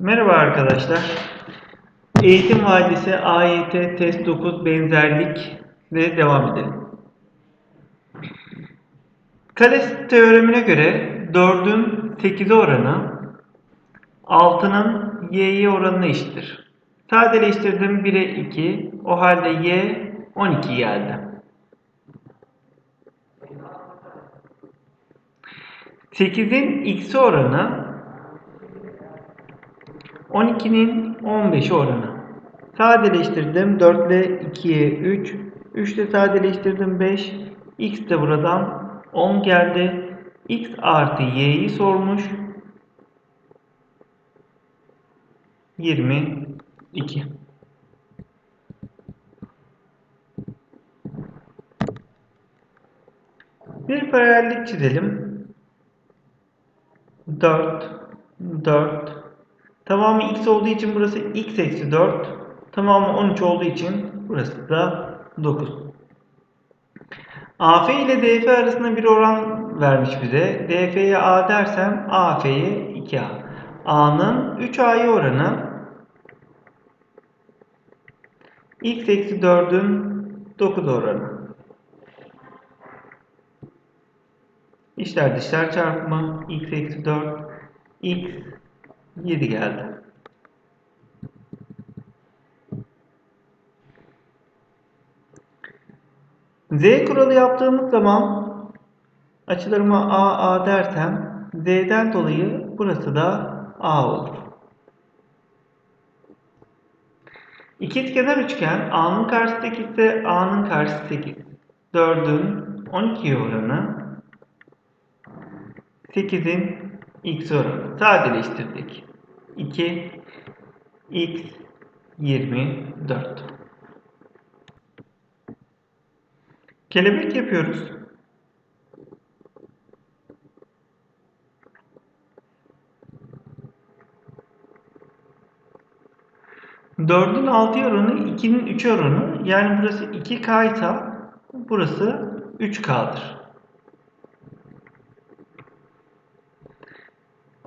Merhaba arkadaşlar. Eğitim Vadisi AYT Test 9 benzerlik ve devam edelim. Kales teoremine göre 4'ün 8'e oranı 6'nın y'ye oranına eşittir. Sadeleştirdim 1'e 2. O halde y 12 geldi. 8'in x'e oranı 12'nin 15 oranı. Sadeleştirdim. 4 ile 2'ye 3. 3 ile sadeleştirdim 5. X de buradan 10 geldi. X artı Y'yi sormuş. 22. Bir paralellik çizelim. 4, 4, Tamamı x olduğu için burası x eksi 4. Tamamı 13 olduğu için burası da 9. AF ile DF arasında bir oran vermiş bize. DF'ye A dersem AF'ye 2A. A'nın 3A'ya oranı x eksi 4'ün 9 oranı. İşler dışlar çarpımı x eksi 4 x 7 geldi. Z kuralı yaptığımız zaman açılarıma A A dersem Z'den dolayı burası da A olur. İkizkenar üçgen A'nın karşısı 8 ise A'nın karşısı 8. 4'ün 12 oranı 8'in x oranı. Sadeleştirdik. 2 x 24. Kelebek yapıyoruz. Dördün 6 oranı, 2'nin 3 oranı. Yani burası 2K ise burası 3K'dır.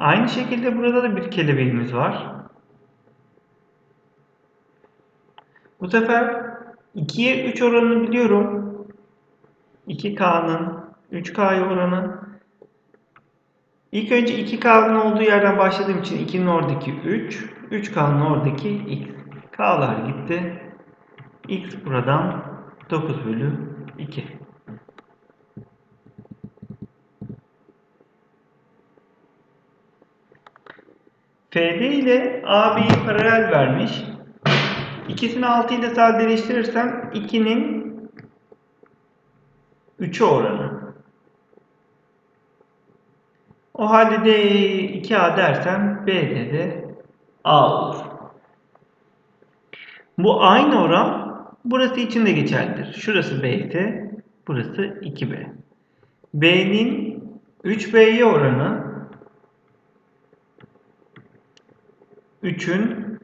Aynı şekilde burada da bir kelebeğimiz var. Bu sefer 2'ye 3 oranını biliyorum. 2K'nın 3K'ya oranı. İlk önce 2K'nın olduğu yerden başladığım için 2'nin oradaki 3, 3K'nın oradaki X. K'lar gitti. X buradan 9 bölü 2. FD ile AB'yi paralel vermiş. İkisini 6 ile sadeleştirirsem 2'nin 3'e oranı. O halde de 2A dersem B'de de A olur. Bu aynı oran burası için de geçerlidir. Şurası B ise burası 2B. B'nin 3B'ye oranı 3'ün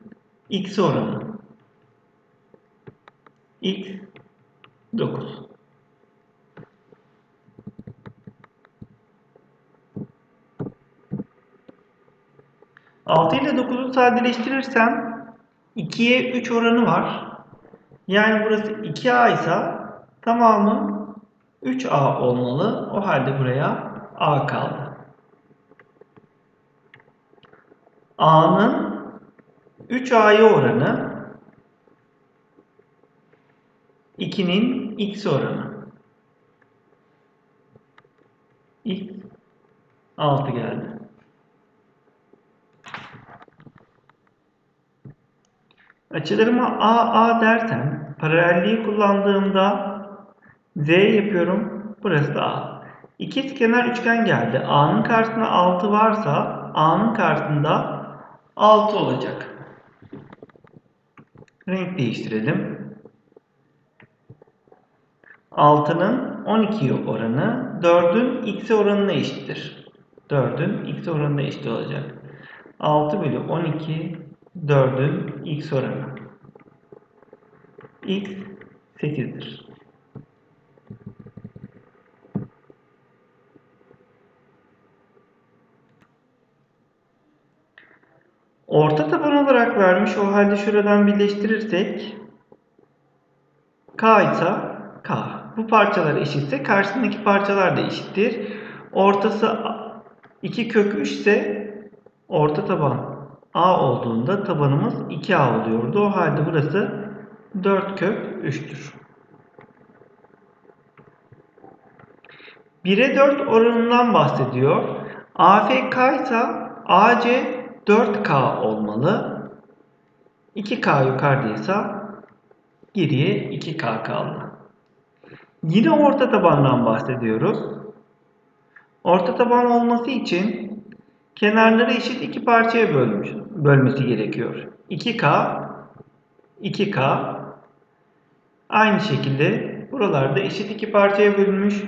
x oranı. x 9. Altı ile 9'u sadeleştirirsem 2'ye 3 oranı var. Yani burası 2a ise tamamı 3a olmalı. O halde buraya a kaldı. a'nın 3a'ya oranı 2'nin x oranı. x 6 geldi. Açılarıma A A dersem paralelliği kullandığımda Z yapıyorum. Burası da A. İkiz kenar üçgen geldi. A'nın karşısında 6 varsa A'nın karşısında 6 olacak. Renk değiştirelim. 6'nın 12 oranı 4'ün x'e oranına eşittir. 4'ün x oranına eşit olacak. 6 bölü 12 4'ün x oranı. x 8'dir. Orta taban olarak vermiş. O halde şuradan birleştirirsek K ise K. Bu parçalar eşitse karşısındaki parçalar da eşittir. Ortası 2 kök 3 ise orta taban A olduğunda tabanımız 2A oluyordu. O halde burası 4 kök 3'tür. 1'e 4 oranından bahsediyor. AFK ise AC 4K olmalı. 2K yukarıdaysa geriye 2K kaldı. Yine orta tabandan bahsediyoruz. Orta taban olması için kenarları eşit iki parçaya bölmüş, bölmesi gerekiyor. 2K, 2K. Aynı şekilde buralarda eşit iki parçaya bölünmüş.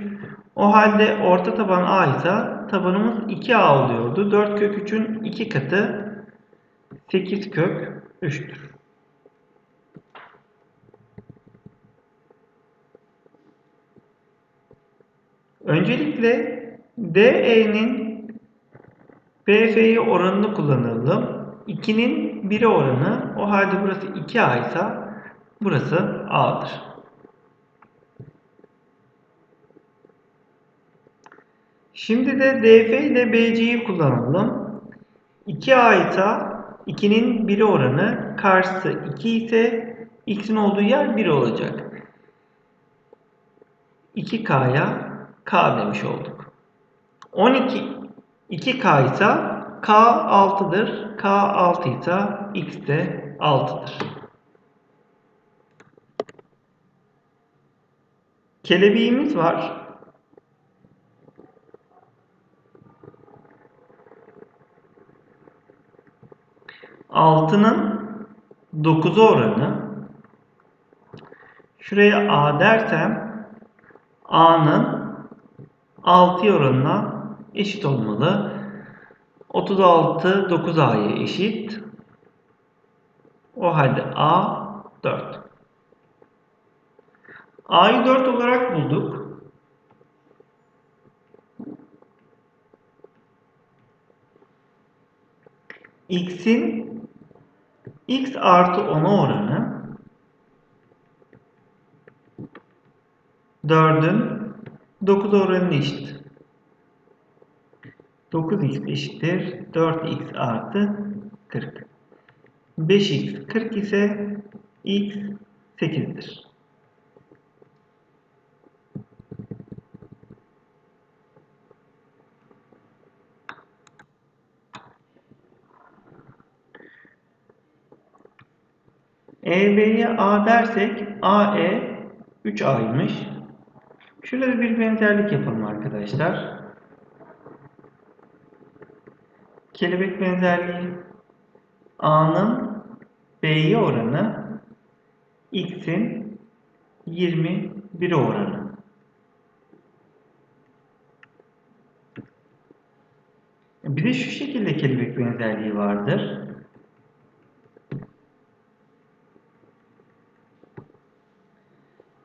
O halde orta taban A ise tabanımız 2A oluyordu. 4 kök 3'ün 2 katı 8 kök 3'tür. Öncelikle DE'nin BF'yi oranını kullanalım. 2'nin 1'e oranı o halde burası 2A ise burası A'dır. Şimdi de DF ile BC'yi kullanalım. 2A ise 2'nin 1'e oranı karşısı 2 ise x'in olduğu yer 1 olacak. 2K'ya K demiş olduk. 12 2K ise K 6'dır. K 6 ise X de 6'dır. Kelebeğimiz var. Altının 9'a oranı şuraya A dersem A'nın 6 oranına eşit olmalı. 36 9A'ya eşit. O halde A 4. A'yı 4 olarak bulduk. X'in X artı 10'a oranı 4'ün 9 oranına eşit. 9x eşittir 4x artı 40. 5x 40 ise x 8'dir. EB'ye A dersek AE 3A'ymış. Şurada bir benzerlik yapalım arkadaşlar. Kelebek benzerliği A'nın B'ye oranı X'in 21 oranı. Bir de şu şekilde kelebek benzerliği vardır.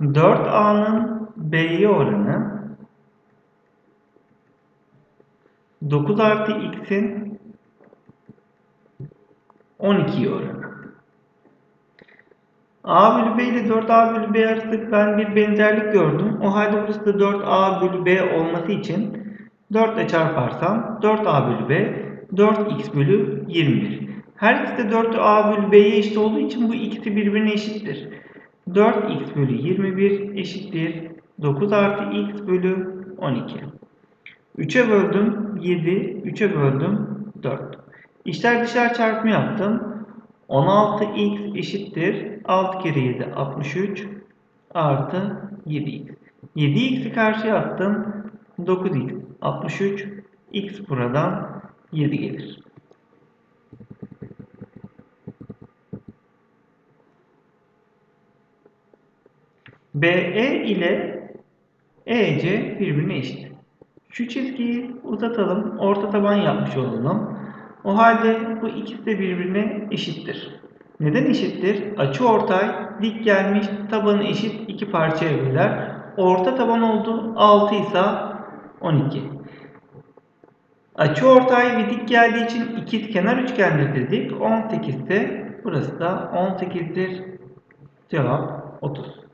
Dört A'nın B'ye oranı 9 artı X'in 12 oranı. A bölü B ile 4A bölü B arasında ben bir benzerlik gördüm. O halde burası da 4A bölü B olması için 4 ile çarparsam 4A bölü B 4X bölü 21. Her ikisi de 4A bölü B'ye eşit olduğu için bu ikisi birbirine eşittir. 4x bölü 21 eşittir 9 artı x bölü 12. 3'e böldüm 7, 3'e böldüm 4. İşler dışlar çarpımı yaptım. 16x eşittir 6 kere 7 63 artı 7x. 7x'i karşıya attım. 9x 63 x buradan 7 gelir. BE ile EC birbirine eşit. Şu çizgiyi uzatalım. Orta taban yapmış olalım. O halde bu ikisi de birbirine eşittir. Neden eşittir? Açı ortay dik gelmiş tabanı eşit iki parçaya böler. Orta taban oldu 6 ise 12. Açı ortay ve dik geldiği için ikizkenar üçgendir dedik. 18 ise burası da 18'dir. Cevap 30.